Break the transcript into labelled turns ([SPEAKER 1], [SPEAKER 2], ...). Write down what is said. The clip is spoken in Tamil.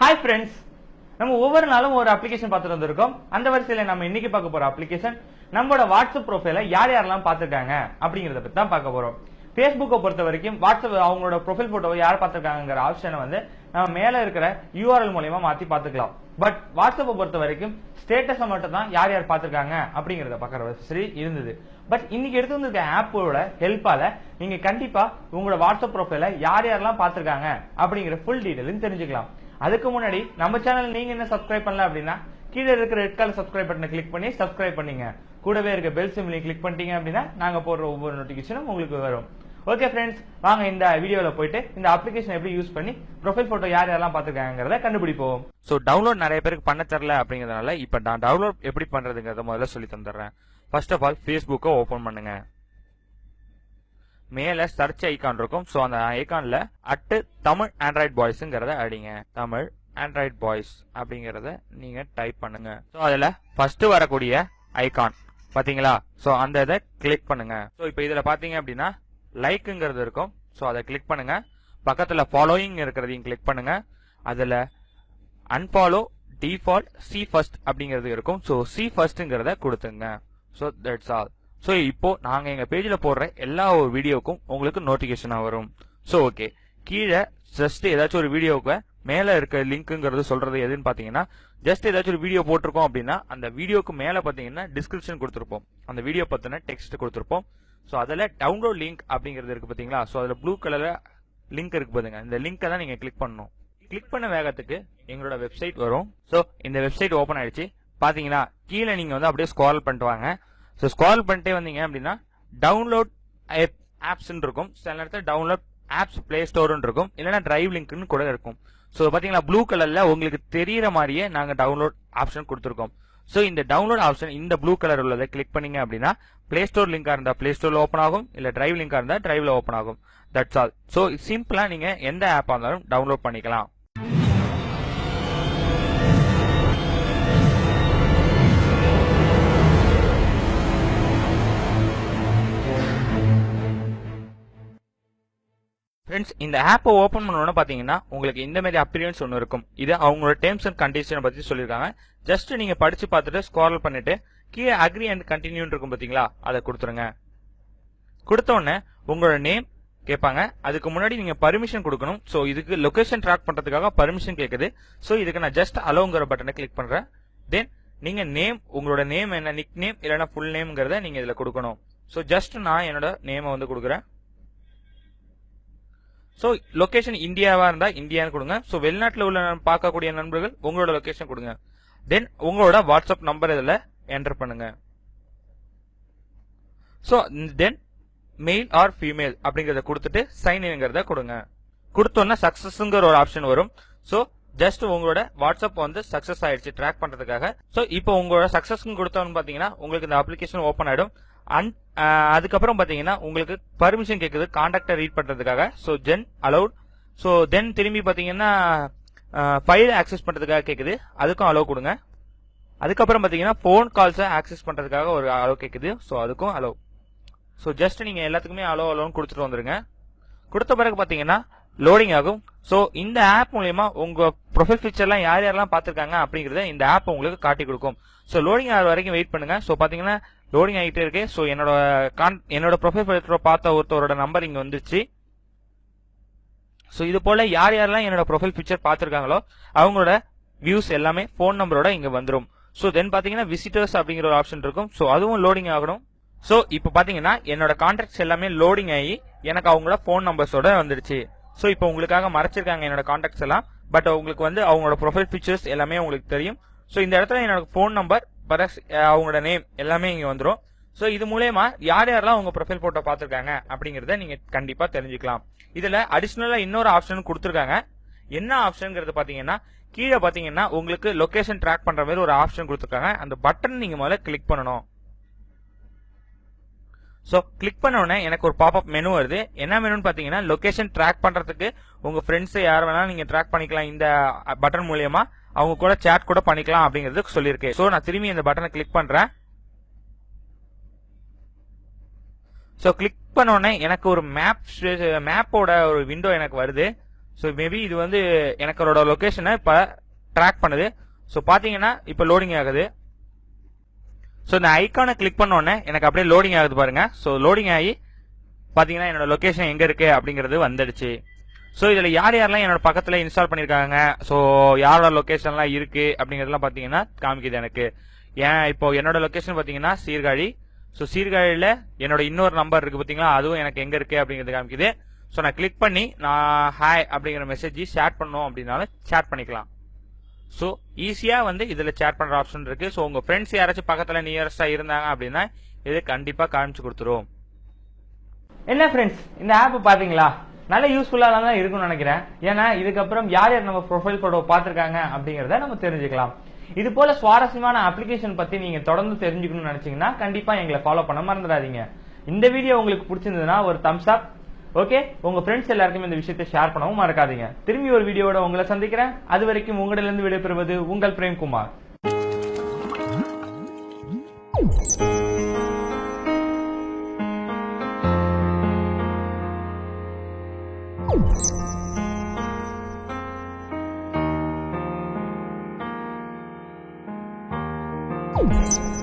[SPEAKER 1] ஹாய் ஃப்ரெண்ட்ஸ் நம்ம ஒவ்வொரு நாளும் ஒரு அப்ளிகேஷன் பார்த்துட்டு வந்திருக்கோம். அந்த வரிசையில நம்ம இன்னைக்கு பார்க்க போற அப்ளிகேஷன் நம்மளோட வாட்ஸ்அப் ப்ரொஃபைல யார் யாரெல்லாம் பார்த்துருக்காங்க அப்படிங்கறத பத்தி தான் பார்க்க போறோம். ஃபேஸ்புக்கை பொறுத்த வரைக்கும் வாட்ஸ்அப் அவங்களோட ப்ரொஃபைல் போட்டோவை யார் பார்த்துருக்காங்கிற ஆப்ஷனை வந்து நம்ம மேல இருக்கிற யூஆர்எல் மூலியமா மாத்தி பார்த்துக்கலாம். பட் வாட்ஸ்அப்பை பொறுத்த வரைக்கும் ஸ்டேட்டஸை மட்டும் தான் யார் யார் பாத்துருக்காங்க அப்படிங்கறத பார்க்கற சரி இருந்தது. பட் இன்னைக்கு எடுத்து வந்திருக்க ஆப்போட ஹெல்ப்பால நீங்க கண்டிப்பா உங்களோட வாட்ஸ்அப் ப்ரொஃபைல யார் யாரெல்லாம் பார்த்திருக்காங்க அப்படிங்கிற ஃபுல் டீடைலும் தெரிஞ்சுக்கலாம். அதுக்கு முன்னாடி நம்ம சேனல் நீங்க என்ன சப்ஸ்கிரைப் பண்ணல அப்படின்னா கீழே இருக்கிற ரெட் கலர் சப்ஸ்கிரைப் பட்டனை கிளிக் பண்ணி சப்ஸ்கிரைப் பண்ணீங்க. கூடவே இருக்க பெல் சிம்லையும் கிளிக் பண்ணிட்டீங்க அப்படின்னா நாங்க போடுற ஒவ்வொரு நோட்டிபிகேஷனும் உங்களுக்கு வரும். ஓகே ஃப்ரெண்ட்ஸ் வாங்க இந்த வீடியோவில் போயிட்டு இந்த அப்ளிகேஷன் எப்படி யூஸ் பண்ணி ப்ரொஃபைல் ஃபோட்டோ யார் யாரெல்லாம் பார்த்துருக்காங்கிறத கண்டுபிடிப்போம்.
[SPEAKER 2] ஸோ டவுன்லோட் நிறைய பேருக்கு பண்ண தரல அப்படிங்கிறதுனால இப்போ நான் டவுன்லோட் எப்படி பண்ணுறதுங்கிறத முதல்ல சொல்லி தந்துடுறேன். ஃபர்ஸ்ட் ஆஃப் ஆல் ஃபேஸ்புக்கை ஓப்பன் பண்ணுங்க. மேலே சர்ச் ஐக்கான் இருக்கும். ஸோ அந்த ஐகான்ல அட்டு தமிழ் ஆண்ட்ராய்ட் பாய்ஸுங்கிறத அடிங்க தமிழ் ஆண்ட்ராய்ட் பாய்ஸ் அப்படிங்கிறத நீங்கள் டைப் பண்ணுங்க. ஸோ அதில் ஃபஸ்ட்டு வரக்கூடிய ஐக்கான் பார்த்தீங்களா ஸோ அந்த இதை கிளிக் பண்ணுங்க. ஸோ இப்போ இதில் பார்த்தீங்க அப்படின்னா லைக்குங்கிறது இருக்கும். ஸோ அதை கிளிக் பண்ணுங்க. பக்கத்தில் ஃபாலோயிங் இருக்கிறதையும் கிளிக் பண்ணுங்க. அதில் அன்ஃபாலோ டிஃபால்ட் சி ஃபர்ஸ்ட் அப்படிங்கிறது இருக்கும். ஸோ சி ஃபர்ஸ்ட்டுங்கிறத கொடுத்துங்க ஸோ தட்ஸ் ஆல் ஸோ இப்போ நாங்கள் எங்கள் பேஜில் போடுற எல்லா ஒரு வீடியோக்கும் உங்களுக்கு நோட்டிஃபிகேஷனாக வரும். ஸோ ஓகே கீழே ஜஸ்ட் ஏதாச்சும் ஒரு வீடியோவுக்கு மேலே இருக்க லிங்க்குங்கிறது சொல்றது எதுன்னு பார்த்தீங்கன்னா ஜஸ்ட் ஏதாச்சும் ஒரு வீடியோ போட்டிருக்கோம் அப்படின்னா அந்த வீடியோக்கு மேலே பார்த்தீங்கன்னா டிஸ்கிரிப்ஷன் கொடுத்துருப்போம். அந்த வீடியோ பற்றின டெக்ஸ்ட் கொடுத்துருப்போம். ஸோ அதில் டவுன்லோட் லிங்க் அப்படிங்கிறது இருக்குது பார்த்தீங்களா ஸோ அதில் ப்ளூ கலரில் லிங்க் இருக்கு பாருங்க. இந்த லிங்கை தான் நீங்கள் கிளிக் பண்ணணும். கிளிக் பண்ண வேகத்துக்கு எங்களோட வெப்சைட் வரும். ஸோ இந்த வெப்சைட் ஓப்பன் ஆயிடுச்சு. பார்த்தீங்கன்னா கீழே நீங்கள் வந்து அப்படியே ஸ்க்ரால் பண்ணிட்டு வாங்க. ஸோ ஸ்கால் பண்ணிட்டே வந்தீங்க அப்படின்னா டவுன்லோட் ஆப்ஸ்ன்னு இருக்கும். சில நேரத்தில் டவுன்லோட் ஆப்ஸ் பிளே ஸ்டோர்னு இருக்கும். இல்லைன்னா டிரைவ் லிங்க்னு கூட இருக்கும். ஸோ பார்த்தீங்களா ப்ளூ கலரில் உங்களுக்கு தெரிகிற மாதிரியே நாங்கள் டவுன்லோட் ஆப்ஷன் கொடுத்துருக்கோம். ஸோ இந்த டவுன்லோட் ஆப்ஷன் இந்த ப்ளூ கலர் உள்ளதை கிளிக் பண்ணீங்க அப்படின்னா பிளே ஸ்டோர் லிங்காக இருந்தால் பிளே ஸ்டோரில் ஓப்பன் ஆகும். இல்லை டிரைவ் லிங்காக இருந்தால் டிரைவில் ஓப்பன் ஆகும். தட்ஸ் ஆல் ஸோ சிம்பிளாக நீங்கள் எந்த ஆப்பாக இருந்தாலும் டவுன்லோட் பண்ணிக்கலாம். ஃப்ரெண்ட்ஸ் இந்த ஆப்பை ஓப்பன் பண்ணோன்னு பார்த்தீங்கன்னா உங்களுக்கு இந்த மாதிரி அப்பியரன்ஸ் ஒன்று இருக்கும். இது அவங்களோட டேர்ம்ஸ் அண்ட் கண்டிஷனை பற்றி சொல்லியிருக்காங்க. ஜஸ்ட் நீங்கள் படித்து பார்த்துட்டு ஸ்க்ரால் பண்ணிட்டு கீழே அக்ரி அண்ட் கண்டினியூன்னு இருக்கும் பார்த்தீங்களா அதை கொடுத்துருங்க. கொடுத்தோடனே உங்களோட நேம் கேட்பாங்க. அதுக்கு முன்னாடி நீங்கள் பர்மிஷன் கொடுக்கணும். ஸோ இதுக்கு லொகேஷன் ட்ராக் பண்ணுறதுக்காக பர்மிஷன் கேட்குது ஸோ இதுக்கு நான் ஜஸ்ட் அலோங்கிற பட்டனை கிளிக் பண்ணுறேன் தென் நீங்கள் நேம் உங்களோட நேம் என்ன நிக் நேம் இல்லைன்னா ஃபுல் நேம்ங்கிறத நீங்கள் இதில் கொடுக்கணும். ஸோ ஜஸ்ட் நான் என்னோட நேமை வந்து கொடுக்குறேன். ஸோ லொக்கேஷன் இந்தியாவாக இருந்தால் இந்தியான்னு கொடுங்க. ஸோ வெளிநாட்டில் உள்ள பார்க்கக்கூடிய நண்பர்கள் உங்களோட லொக்கேஷன் கொடுங்க. தென் உங்களோட வாட்ஸ்அப் நம்பர் இதில் என்டர் பண்ணுங்க. So then male or female அப்படிங்கிறத கொடுத்துட்டு சைன் இன்ங்கிறத கொடுங்க. கொடுத்தோன்னா சக்ஸஸ்ங்கிற ஒரு ஆப்ஷன் வரும். ஸோ ஜஸ்ட் உங்களோட வாட்ஸ்அப் வந்து சக்ஸஸ் ஆயிடுச்சு ட்ராக் பண்றதுக்காக. ஸோ இப்போ உங்களோட சக்ஸஸ்க்கு கொடுத்தோன்னு பார்த்தீங்கன்னா உங்களுக்கு இந்த அப்ளிகேஷன் ஓப்பன் ஆயிடும். அண்ட் uh, அதுக்கப்புறம் பார்த்தீங்கன்னா உங்களுக்கு பர்மிஷன் கேட்குது கான்டாக்டை ரீட் பண்ணுறதுக்காக so then allowed so then திரும்பி பார்த்தீங்கன்னா ஃபைல் uh, ஆக்சஸ் பண்ணுறதுக்காக கேட்குது அதுக்கும் அலோவ் கொடுங்க. அதுக்கப்புறம் பார்த்தீங்கன்னா ஃபோன் கால்ஸை ஆக்சஸ் பண்ணுறதுக்காக ஒரு அலோவ் கேட்குது ஸோ அதுக்கும் அலோவ் ஸோ ஜஸ்ட் நீங்கள் எல்லாத்துக்குமே அலோ அலோன்னு கொடுத்துட்டு வந்துருங்க. கொடுத்த பிறகு பார்த்தீங்கன்னா லோடிங் ஆகும். ஸோ இந்த ஆப் மூலயமா உங்க ப்ரொஃபைல் பிக்சர்லாம் யார் யாரெல்லாம் பார்த்துருக்காங்க அப்படிங்கிறத இந்த ஆப் உங்களுக்கு காட்டி கொடுக்கும். ஸோ லோடிங் ஆகிற வரைக்கும் வெயிட் பண்ணுங்க. ஸோ பார்த்தீங்கன்னா லோடிங் ஆகிட்டே இருக்கு. ஸோ என்னோட கான் என்னோட ப்ரொஃபைல் பிக்சர் பார்த்த ஒருத்தரோட நம்பர் இங்கே வந்துருச்சு. ஸோ இது போல யார் யாரெல்லாம் என்னோட ப்ரொஃபைல் பிக்சர் பார்த்துருக்காங்களோ அவங்களோட வியூஸ் எல்லாமே ஃபோன் நம்பரோட இங்கே வந்துடும் ஸோ தென் பார்த்தீங்கன்னா விசிட்டர்ஸ் அப்படிங்கிற ஒரு ஆப்ஷன் இருக்கும். ஸோ அதுவும் லோடிங் ஆகணும். ஸோ இப்போ பார்த்தீங்கன்னா என்னோட கான்டாக்ட்ஸ் எல்லாமே லோடிங் ஆகி எனக்கு அவங்களோட ஃபோன் நம்பர்ஸோட வந்துடுச்சு ஸோ இப்போ உங்களுக்காக மறைச்சிருக்காங்க என்னோட கான்டாக்ட்ஸ் எல்லாம். பட் உங்களுக்கு வந்து அவங்களோட ப்ரொஃபைல் ஃபீச்சர்ஸ் எல்லாமே உங்களுக்கு தெரியும். ஸோ இந்த இடத்துல என்னோட ஃபோன் நம்பர் பரஸ் அவங்களோட நேம் எல்லாமே இங்கே வந்துடும் ஸோ இது மூலயமா யார் யாரெல்லாம் உங்க ப்ரொஃபைல் போட்டோ பார்த்துருக்காங்க அப்படிங்கிறத நீங்க கண்டிப்பா தெரிஞ்சுக்கலாம். இதுல அடிஷ்னலாக இன்னொரு ஆப்ஷன் கொடுத்துருக்காங்க. என்ன ஆப்ஷன்ங்கிறது பாத்தீங்கன்னா கீழே பாத்தீங்கன்னா உங்களுக்கு லொகேஷன் ட்ராக் பண்ற மாதிரி ஒரு ஆப்ஷன் கொடுத்துருக்காங்க. அந்த பட்டன் நீங்க முதல்ல கிளிக் பண்ணணும். ஸோ கிளிக் பண்ண உடனே எனக்கு ஒரு பாப்அப் மெனு வருது. என்ன மெனுன்னு பார்த்தீங்கன்னா லொக்கேஷன் ட்ராக் பண்ணுறதுக்கு உங்கள் ஃப்ரெண்ட்ஸை யார் வேணாலும் நீங்கள் ட்ராக் பண்ணிக்கலாம். இந்த பட்டன் மூலயமா அவங்க கூட சேட் கூட பண்ணிக்கலாம் அப்படிங்கிறது சொல்லியிருக்கு. ஸோ நான் திரும்பி இந்த பட்டனை கிளிக் பண்ணுறேன் ஸோ கிளிக் பண்ணோடனே எனக்கு ஒரு மேப் மேப்போட ஒரு விண்டோ எனக்கு வருது. ஸோ மேபி இது வந்து எனக்கோட லொக்கேஷனை இப்போ ட்ராக் பண்ணுது. ஸோ பார்த்தீங்கன்னா இப்போ லோடிங் ஆகுது. ஸோ இந்த ஐக்கானை கிளிக் பண்ண உடனே எனக்கு அப்படியே லோடிங் ஆகுது பாருங்க. ஸோ லோடிங் ஆகி பார்த்தீங்கன்னா என்னோட லொக்கேஷன் எங்கே இருக்குது அப்படிங்கிறது வந்துடுச்சு. ஸோ இதில் யார் யாரெல்லாம் என்னோட பக்கத்தில் இன்ஸ்டால் பண்ணியிருக்காங்க ஸோ யாரோட லொக்கேஷன்லாம் இருக்குது அப்படிங்கிறதுலாம் பார்த்தீங்கன்னா காமிக்குது எனக்கு. ஏன் இப்போ என்னோட லொக்கேஷன் பார்த்தீங்கன்னா சீர்காழி. ஸோ சீர்காழியில் என்னோட இன்னொரு நம்பர் இருக்குது பார்த்தீங்களா அதுவும் எனக்கு எங்கே இருக்குது அப்படிங்கிறது காமிக்குது. ஸோ நான் கிளிக் பண்ணி நான் ஹாய் அப்படிங்கிற மெசேஜ் ஷேர் பண்ணோம் அப்படின்னாலும் சேட் பண்ணிக்கலாம். ஸோ ஈஸியாக வந்து இதில் ஷேர் பண்ணுற ஆப்ஷன் இருக்கு. ஸோ உங்கள் ஃப்ரெண்ட்ஸ் யாராச்சும் பக்கத்தில் நியரஸ்ட்டாக இருந்தாங்க அப்படின்னா இது கண்டிப்பாக காமிச்சு கொடுத்துரும்.
[SPEAKER 1] என்ன ஃப்ரெண்ட்ஸ் இந்த ஆப் பார்த்தீங்களா நல்ல யூஸ்ஃபுல்லாக தான் இருக்கும்னு நினைக்கிறேன். ஏன்னா இதுக்கப்புறம் யார் யார் நம்ம ப்ரொஃபைல் ஃபோட்டோ பார்த்துருக்காங்க அப்படிங்கிறத நம்ம தெரிஞ்சுக்கலாம். இது போல சுவாரஸ்யமான அப்ளிகேஷன் பற்றி நீங்கள் தொடர்ந்து தெரிஞ்சுக்கணும்னு நினச்சிங்கன்னா கண்டிப்பாக எங்களை ஃபாலோ பண்ண மறந்துடாதீங்க. இந்த வீடியோ உங்களுக்கு பிடிச்சிருந்ததுன்னா ஒரு தம்ஸ் அப் ஓகே உங்க ஃப்ரெண்ட்ஸ் எல்லாருக்கும் இந்த விஷயத்தை ஷேர் பண்ணவும் மறக்காதீங்க. திரும்பி ஒரு வீடியோட உங்களை சந்திக்கிறேன். அது வரைக்கும் உங்களிடமிருந்து விடைபெறுவது உங்கள் பிரேம்குமார்.
[SPEAKER 3] Thank you.